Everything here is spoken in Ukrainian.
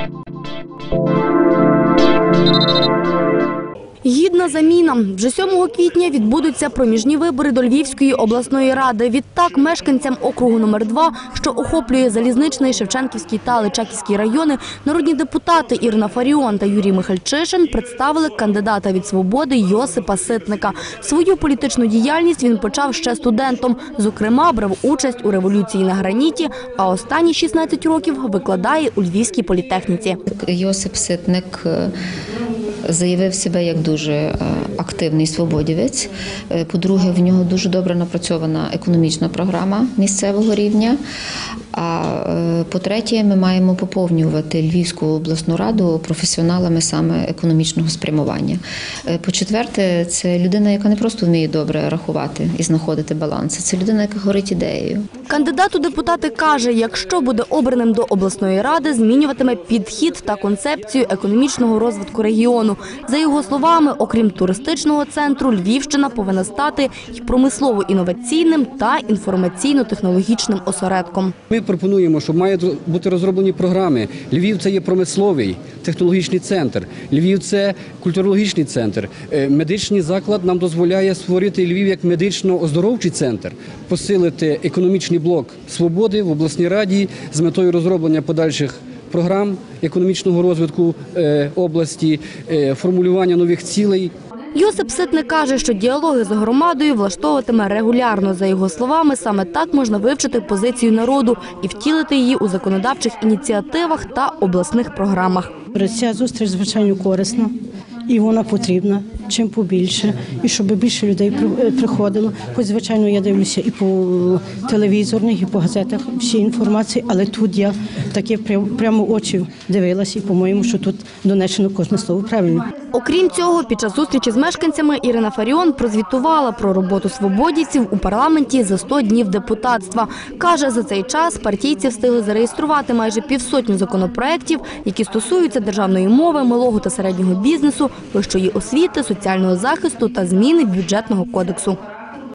you Гідна заміна. Вже 7 квітня відбудуться проміжні вибори до Львівської обласної ради. Відтак мешканцям округу номер 2 що охоплює Залізничний, Шевченківський та Личаківський райони, народні депутати Ірина Фаріон та Юрій Михальчишин представили кандидата від «Свободи» Йосипа Ситника. Свою політичну діяльність він почав ще студентом. Зокрема, брав участь у революції на граніті, а останні 16 років викладає у Львівській політехніці. Йосип Ситник е, заявив себе як дуже е, активний свободівець. Е, По-друге, в нього дуже добре напрацьована економічна програма місцевого рівня. А е, по-третє, ми маємо поповнювати Львівську обласну раду професіоналами саме економічного спрямування. По-четверте, це людина, яка не просто вміє добре рахувати і знаходити баланс. Це людина, яка горить ідеєю. Кандидат у депутати каже, якщо буде обраним до обласної ради, змінюватиме підхід та концепцію економічного розвитку регіону. За його словами, окрім туристичного центру, Львівщина повинна стати й промислово-інноваційним та інформаційно-технологічним осередком. Ми пропонуємо, що мають бути розроблені програми. Львів це є промисловий технологічний центр. Львів це культурологічний центр. Е, Медичний заклад нам дозволяє створити Львів як медично-оздоровчий центр, посилити економічний блок свободи в обласній раді з метою розроблення подальших. Програм економічного розвитку е, області, е, формулювання нових цілей Йосип Ситник каже, що діалоги з громадою влаштовуватиме регулярно. За його словами, саме так можна вивчити позицію народу і втілити її у законодавчих ініціативах та обласних програмах. Ця зустріч звичайно корисна і вона потрібна чим побільше, і щоб більше людей е, приходило. Хоч звичайно я дивлюся і по телевізорних, і по газетах всі інформації, але тут я таке прям- прямо очі дивилася, і по-моєму, що тут донесено кожне слово правильно. Окрім цього, під час зустрічі з мешканцями Ірина Фаріон прозвітувала про роботу свободівців у парламенті за 100 днів депутатства. Каже, за цей час партійці встигли зареєструвати майже півсотню законопроєктів, які стосуються державної мови, малого та середнього бізнесу, вищої освіти, соціального захисту та зміни бюджетного кодексу.